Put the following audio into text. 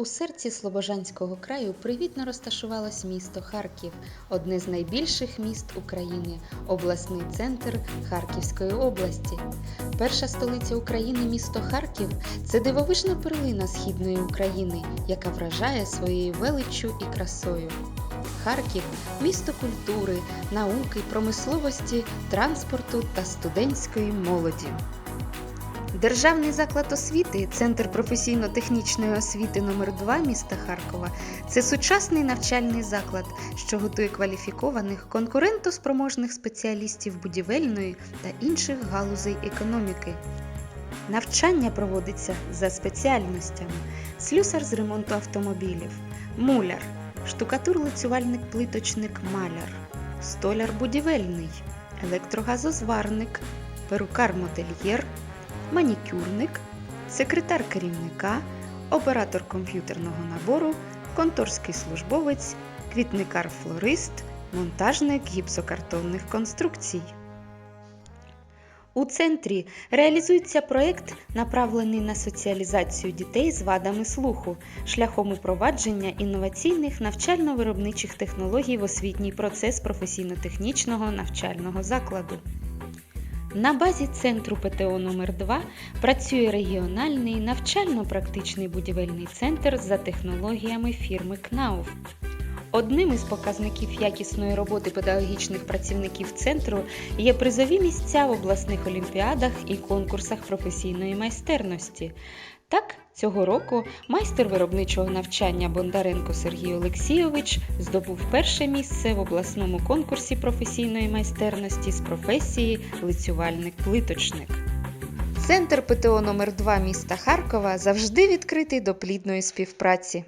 У серці Слобожанського краю привітно розташувалось місто Харків, одне з найбільших міст України, обласний центр Харківської області. Перша столиця України, місто Харків, це дивовижна перлина східної України, яка вражає своєю величчю і красою. Харків місто культури, науки, промисловості, транспорту та студентської молоді. Державний заклад освіти, Центр професійно-технічної освіти номер 2 міста Харкова. Це сучасний навчальний заклад, що готує кваліфікованих конкурентоспроможних спеціалістів будівельної та інших галузей економіки. Навчання проводиться за спеціальностями: слюсар з ремонту автомобілів, муляр, штукатур-лицювальник плиточник маляр, столяр будівельний, електрогазозварник, перукар-модельєр манікюрник, секретар керівника, оператор комп'ютерного набору, конторський службовець, квітникар-флорист, монтажник гіпсокартонних конструкцій. У центрі реалізується проєкт, направлений на соціалізацію дітей з вадами слуху шляхом упровадження інноваційних навчально-виробничих технологій в освітній процес професійно-технічного навчального закладу. На базі центру ПТО номер 2 працює регіональний навчально-практичний будівельний центр за технологіями фірми КНАУФ. Одним із показників якісної роботи педагогічних працівників центру є призові місця в обласних олімпіадах і конкурсах професійної майстерності. Так, цього року майстер виробничого навчання Бондаренко Сергій Олексійович здобув перше місце в обласному конкурсі професійної майстерності з професії лицювальник-плиточник. Центр ПТО номер 2 міста Харкова завжди відкритий до плідної співпраці.